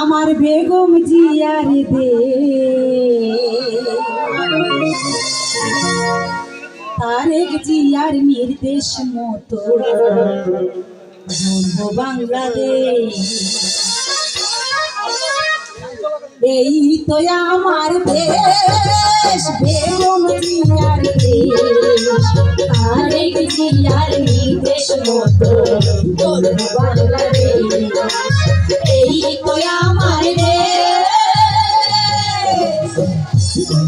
আমার বেগম জিয়ার দে। তারেক জিয়ার নির্দেশ মতো বাংলাদেশ। এই তো আমার দেশ, বেগম জিয়ার দেশ। তারেক জিয়ার নির্দেশ মতো বাংলাদেশ।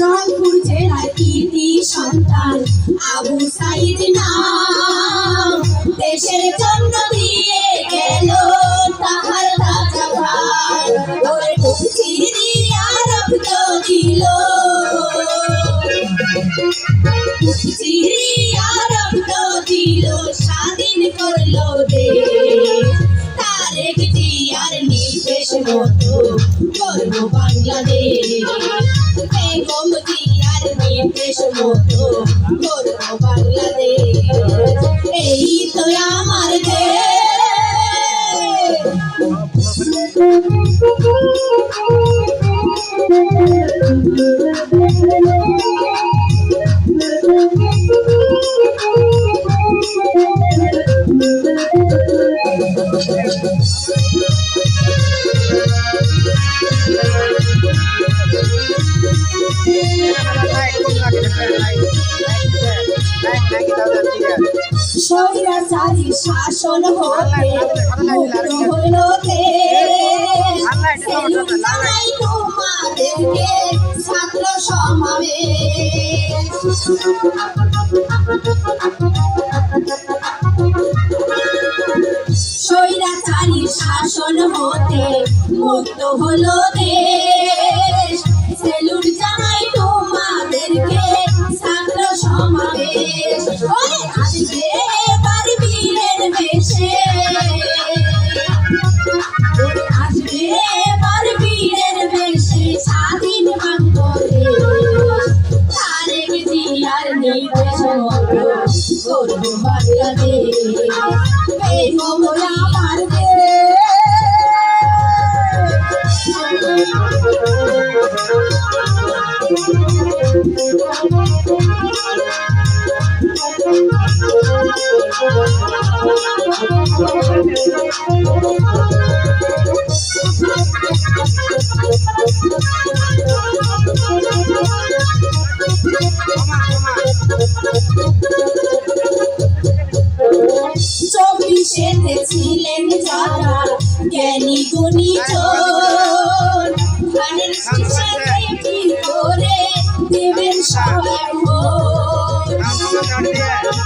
রংপুর জেলার কীর্তি সন্তান আবু সাইদ নাম। দেশের জন্য দিয়ে গেল তাহার রাজা ভাই ওরে চিরিয়া রক্ত দিল চিরিয়া রক্ত দিল স্বাধীন করল দেশ। মতো করব বাংলাদেশ বেগম জিয়ার নির্দেশ মতো করব বাংলাদেশ এই তো দেশ স্বৈরাচারী শাসন হতে মুক্ত হলো তোমাদেরকে ছাত্র সমাবেশ স্বৈরাচারী শাসন হতে মুক্ত হলো দেশ। সেলুট বাংলাদেশ আমার চব্বিশেতে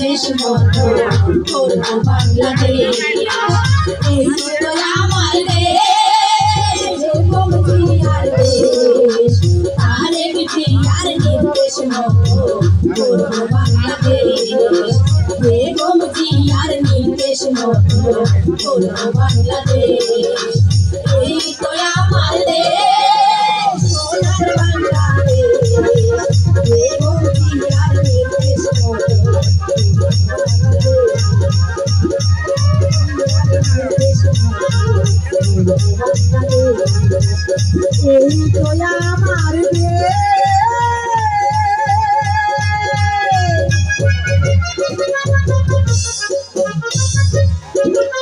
নির্দেশ মতো করব বাংলাদেশ। এই তো আমার দেশ জিয়ার দেশ। তারেক জিয়ার নির্দেশ মতো করব বাংলাদেশ। বেগম জিয়ার নির্দেশ করব বাংলাদেশ। এই তো আমার দেশ। Thank you.